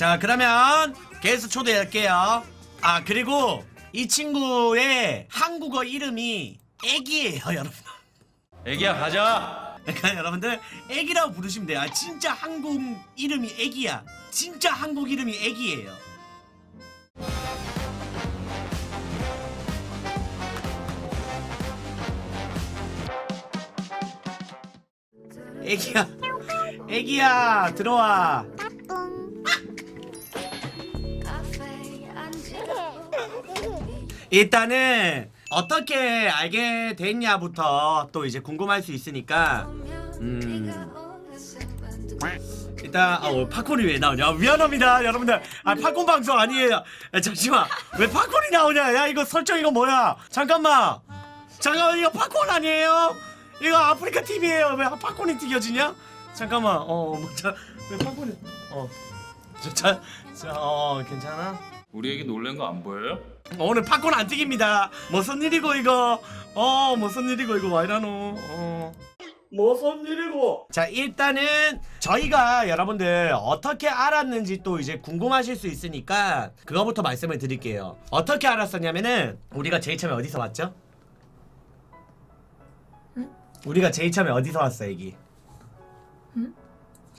자 그러면 게스트 초대할게요. 아 그리고 이 친구의 한국어 이름이 애기예요 여러분. 애기야 가자. 그러니까 여러분들 애기라고 부르시면 돼요. 아, 진짜 한국 이름이 애기야. 진짜 한국 이름이 애기예요. 애기야 애기야 들어와 일단은 어떻게 알게 됐냐부터 또 이제 궁금할 수 있으니까 음. 일단 아, 어, 팝콘이 왜 나오냐? 미안합니다 여러분들. 아 팝콘 방송 아니에요. 야, 잠시만. 왜 팝콘이 나오냐? 야 이거 설정 이거 뭐야? 잠깐만. 잠깐만 이거 팝콘 아니에요? 이거 아프리카 TV에요. 왜 팝콘이 튀겨지냐? 잠깐만 어뭐자왜 팝콘이 어저자어 괜찮아? 우리 애기 놀란 거 안 보여요? 어, 오늘 팝콘 안 튀깁니다. 무슨 일이고 이거? 어 무슨 일이고 이거 와 이러노? 어. 무슨 일이고? 자 일단은 저희가 여러분들 어떻게 알았는지 또 이제 궁금하실 수 있으니까 그거부터 말씀을 드릴게요. 어떻게 알았었냐면은 우리가 제일 처음에 어디서 왔죠? 우리가 제일 처음에 어디서 왔어, 애기?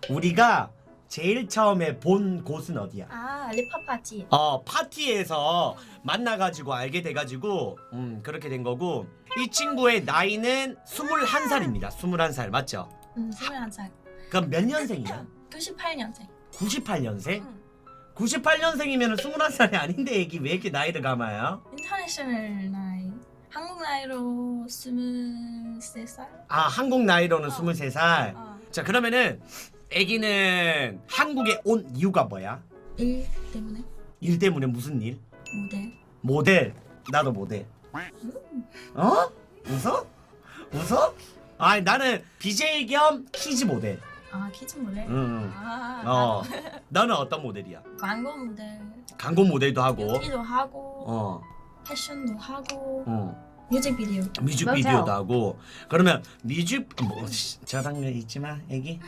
우리가 제일 처음에 본 곳은 어디야? 아 리파 파티 어 파티에서 만나가지고 알게 돼가지고 음 그렇게 된 거고 이 친구의 나이는 21살입니다 21살 맞죠? 음 21살 그럼 몇 년생이야? 98년생 98년생? 음. 98년생이면 21살이 아닌데 애기 왜 이렇게 나이를 감아요? 인터내셔널 나이 한국 나이로 23살 아 한국 나이로는 어. 23살 어. 자 그러면은 애기는 한국에 온 이유가 뭐야? 일 때문에? 일 때문에 무슨 일? 모델. 모델. 나도 모델. 어? 웃어? 웃어? 아니 나는 BJ 겸 키즈 모델. 아 키즈 모델? 응. 아 어. 너는 어떤 모델이야? 광고 모델. 광고 모델도 하고. 뷰티도 하고. 어, 패션도 하고. 어 뮤직비디오 뮤직비디오도. 하고 그러면 뮤직 뭐 씨, 저런 거 있지 마 애기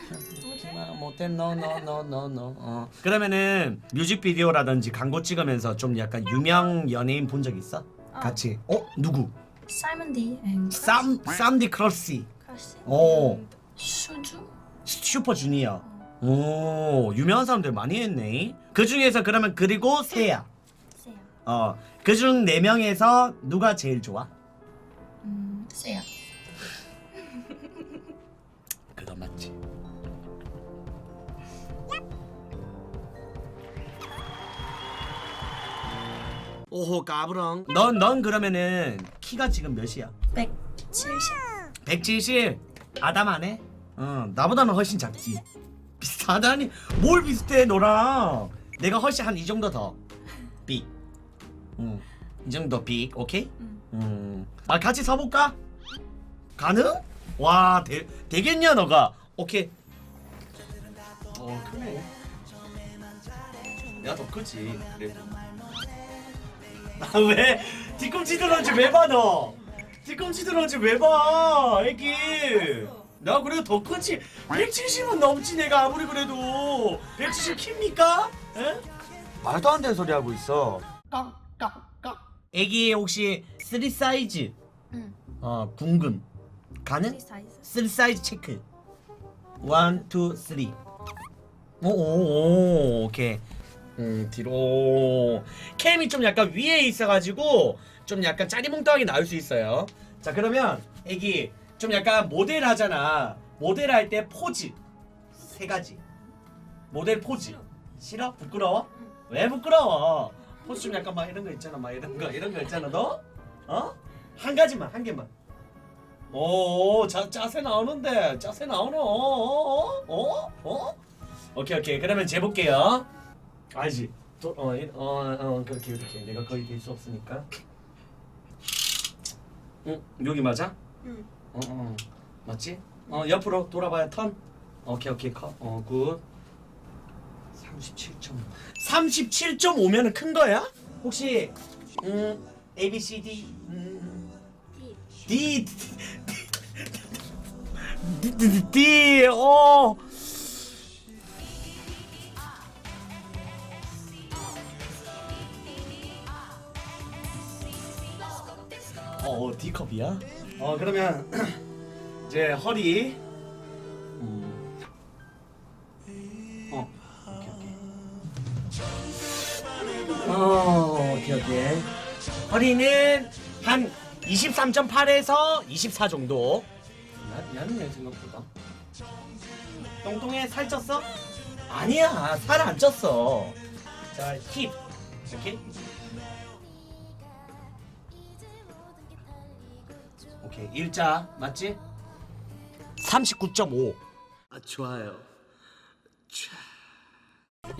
못해 너너너너너 어 그러면은 뮤직비디오라든지 광고 찍으면서 좀 약간 유명 연예인 본 적 있어? 어. 같이 어 누구? 사이먼 디 앤. 쌈 쌈디 크러시 크러쉬 오. 슈주 슈퍼주니어 오 유명한 사람들 많이 했네 그 중에서 그러면 그리고 세야 세야 어 그 중 네 명에서 누가 제일 좋아? 음 세야 그거 맞지 오호 까부렁 넌, 넌 그러면은 키가 지금 몇이야? 170 170 아담하네? 어 나보다는 훨씬 작지 비슷하다니 뭘 비슷해 너랑 내가 훨씬 한 이 정도 더 빅. 응. 이 정도 빅 오케이? 음. 음. 아 같이 서볼까? 가능? 와 되, 되겠냐 너가? 오케이. 어 크네. 내가 더 크지 그래도. 아왜? 뒤꿈치 들어온지 왜봐 너? 뒤꿈치 들어온지 왜봐 애기? 나 그래도 더 크지. 170은 넘지 내가 아무리 그래도. 170 킵니까? 에? 말도 안 되는 소리 하고 있어. 애기 혹시 3 사이즈? 응. 어 궁금 가능? 3 사이즈 체크 1, 2, 3 오 오 오 오케이 음 뒤로 캠이 좀 약간 위에 있어가지고 좀 약간 짜리몽땅하게 나올 수 있어요 자 그러면 애기 좀 약간 모델 하잖아 모델 할 때 포즈 세 가지 모델 포즈 싫어? 부끄러워? 왜 부끄러워? 포즈 좀 약간 막 이런 거 있잖아 막 이런 거 이런 거 있잖아 너? 어? 한 가지만 한 개만 오, 자, 짜세 나오는데 짜세 나오노 어? 어? 어? 오케이 오케이 그러면 재볼게요 알지? 도, 어, 이- 어, 어, 그렇게 이렇게 내가 거의 될수 없으니까 응, 여기 맞아? 응 어, 어, 맞지? 어, 옆으로 돌아봐야 턴 오케이 오케이 컷, 어, 굿 37.5 37.5면은 큰 거야? 혹시 음, A, B, C, D 음, D D 띠, 어. 어, 어 D컵이야? 어 그러면 이제 허리 음. 어 오케이 오케이 어 오케이 오케이 허리는 한 23.8에서 24 정도 야, 야는 생각보다 똥똥해 살쪘어? 아니야 살 안 쪘어 자힙 이렇게 오케이 일자 맞지? 39.5. 아 좋아요. 자.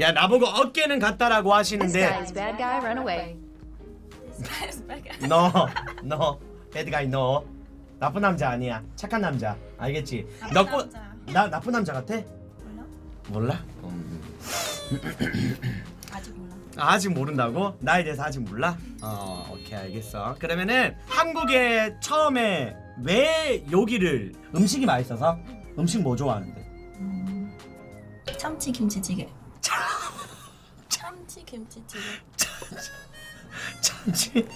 야 나보고 어깨는 같다라고 하시는데 guy is bad guy, run away. 너, 너, 배드가이 너 나쁜 남자 아니야. 착한 남자. 알겠지? 너 꼬, 나 나쁜 남자 같아? 몰라? 몰라? 아직 몰라. 아, 아직 모른다고? 나에 대해서 아직 몰라? 어, 오케이 알겠어. 그러면은 한국에 처음에 왜 여기를 음식이 맛있어서? 음식 뭐 좋아하는데? 음, 참치 김치찌개. 참치 김치찌개. 참치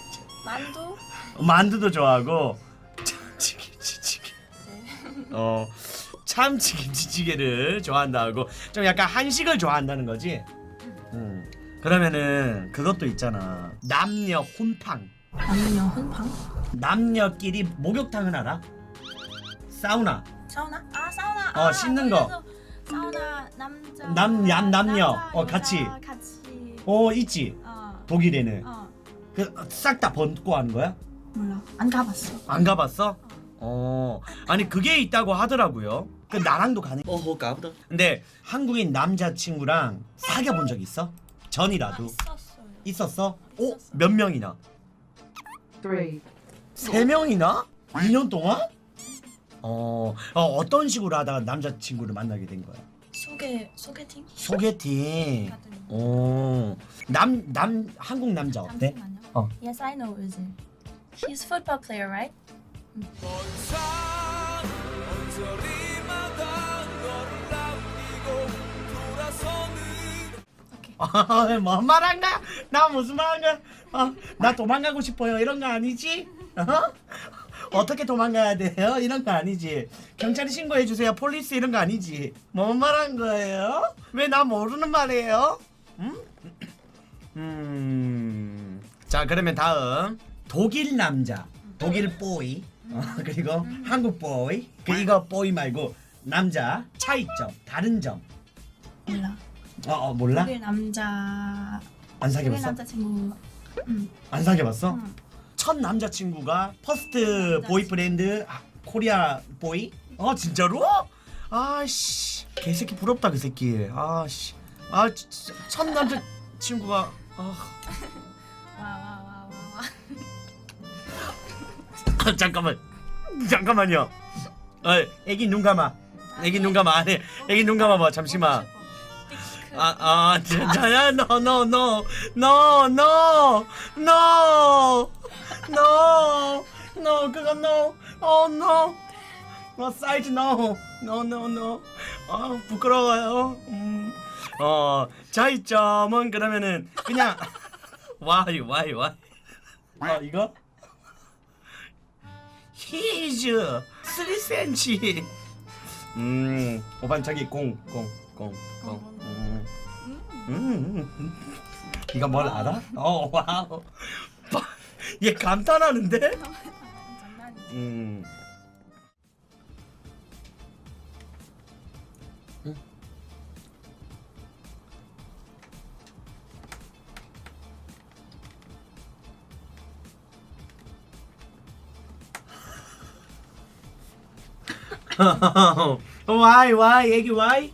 만두. 만두도 좋아하고. 어 참치 김치찌개를 좋아한다고 좀 약간 한식을 좋아한다는 거지. 음 그러면은 그것도 있잖아 남녀 혼탕 아니면 혼방? 남녀끼리 목욕탕은 알아? 사우나 사우나? 아 사우나. 어, 아, 씻는 거. 거기서 사우나 남자. 남- 남- 남녀. 남자, 어, 여자 같이. 같이. 어 있지 어. 독일에는 어. 그 싹다 벗고 하는 거야? 몰라. 안 가봤어. 안 가봤어? 어 아니 그게 있다고 하더라고요. 그 나랑도 가능. 어허 가보다. 근데 한국인 남자 친구랑 사귀어 본 적 있어? 전이라도 있었어요. 있었어? 오, 있었어. 몇 명이나? Three. 세 명이나? 2년 동안? 어, 어 어떤 식으로 하다가 남자 친구를 만나게 된 거야? 소개 소개팅? 소개팅. 거. 어, 남, 남, 한국 남자 어때? 잠시만요. 어. Yes, I know Uzi. He's football player, right? Okay. 뭔 말한가? 나 무슨 말한가? 어, 나 도망가고 싶어요. 이런 거 아니지? 어? 어떻게 도망가야 돼요? 이런 거 아니지? 경찰에 신고해 주세요. 폴리스 이런 거 아니지? 뭔 말한 거예요? 왜 나 모르는 말이에요? 음? 음. 자, 그러면 다음 독일 남자, 독일 보이, 어, 그리고 한국 보이. 그 이거 보이 말고 남자 차이점, 다른 점. 몰라. 어, 어 몰라? 독일 남자. 안 독일 사귀어봤어? 남자 친구. 응. 안 사귀어봤어? 응. 첫 남자친구가 퍼스트. 보이프렌드 아, 코리아 보이? 어 진짜로? 아씨 개새끼 부럽다 그 새끼 아씨 아 첫 남자친구가 아 잠깐만. 잠깐만요. 어, 애기 눈 감아. 애기 눈 감아. 아니 애기 눈 감아봐. 잠시만. 아아 자야 너너 너 너 너 너너. 그거 no oh 어, 사이즈 no no 아 부끄러워요. 음. 어 자이점은 그러면은 그냥. 와이 와이 와이. 아 이거? 히즈 3cm 음 오반 저기 공공공공 음. 음. 이거 뭘 알아? 어 와우 얘 감탄하는데? 장난이지. 음. 와 Oh, why? Why? Eggy, why?